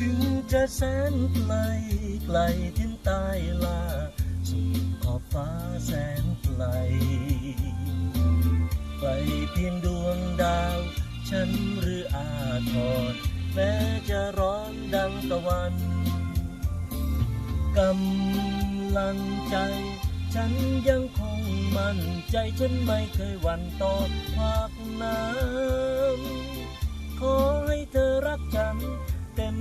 ถึงจะแสนไกลไกลถึงใต้ลาสุดขอบฟ้าแสนไกลไกลเพียงดวงดาว ฉันหรืออาทรแม้จะร้อนดังตะวันกำลังใจ ฉันยังคงมั่นใจฉันไม่เคยหวั่นต่อภาคน้ำขอให้เธอรักฉันเต็ม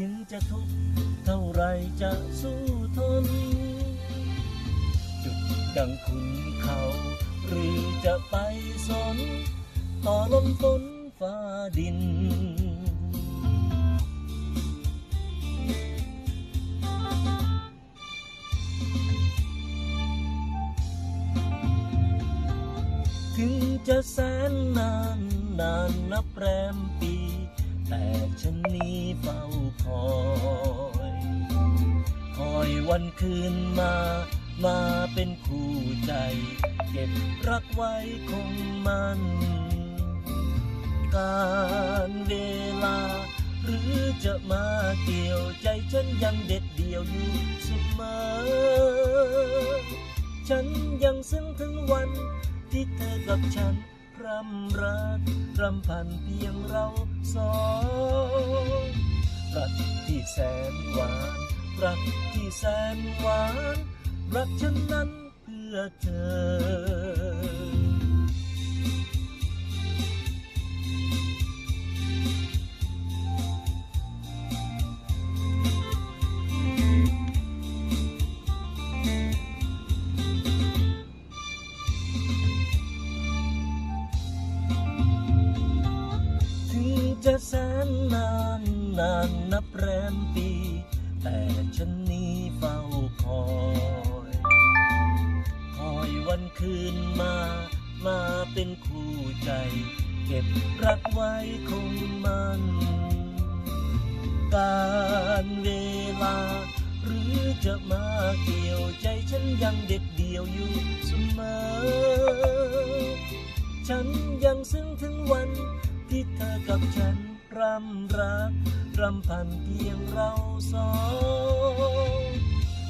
ถึงจะทุกข์เท่าไรจะสู้ทน จุดดังคุณเขา หรือจะไปสน ต่อลมฝนฟ้าดินถึงจะแสนนานนานนับแรมปี แต่ฉันนี้เฝ้าคอย คอยวันคืนมา มาเป็นคู่ใจ เก็บรักไว้คงมัน การเวลา หรือจะมาเกี่ยวใจฉันยังเด็ดเดี่ยวอยู่เสมอ ฉันยังซึ้งถึงวันที่เธอกับฉัน พรำรักรำพันเพียงเราสองรักที่แสนหวานรักที่แสนหวาน รักฉันนั้นเพื่อเธอ นานนับแรมปี แต่ฉันนี้เฝ้าคอย คอยวันคืนมา มาเป็นคู่ใจ เก็บรักไว้คงมันการเวลา หรือจะมาเกี่ยวใจฉันยังเด็ดเดี่ยวอยู่เสมอ ฉันยังซึ้งถึงวันที่เธอกับฉัน รำรักรำพันเพียงเราสอง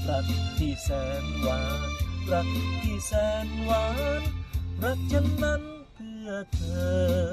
รักที่แสนหวาน รักที่แสนหวาน รักฉันนั้นเพื่อเธอ